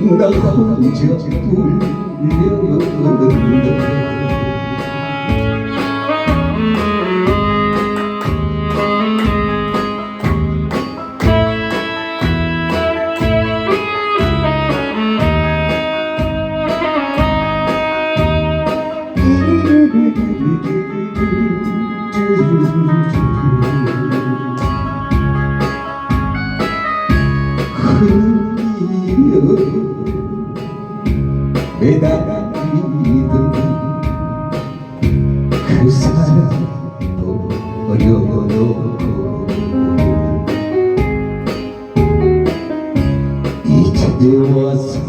나 혼자 울려는다 흘려 매달리던 그 사람도 어려놓고 이제 와서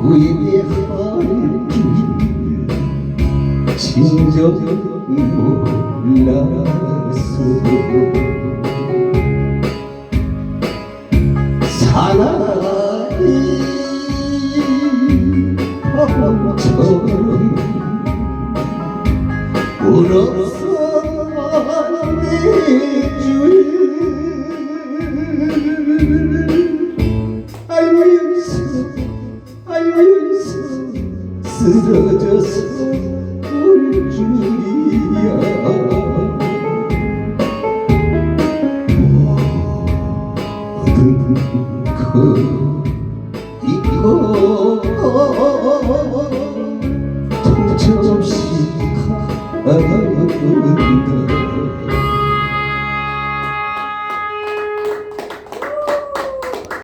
후회할길 진정 몰랐어 사나이 바람처럼 울어서 내줄 알면서 알면서 쓰러져서 울 줄이야 모든 그 이거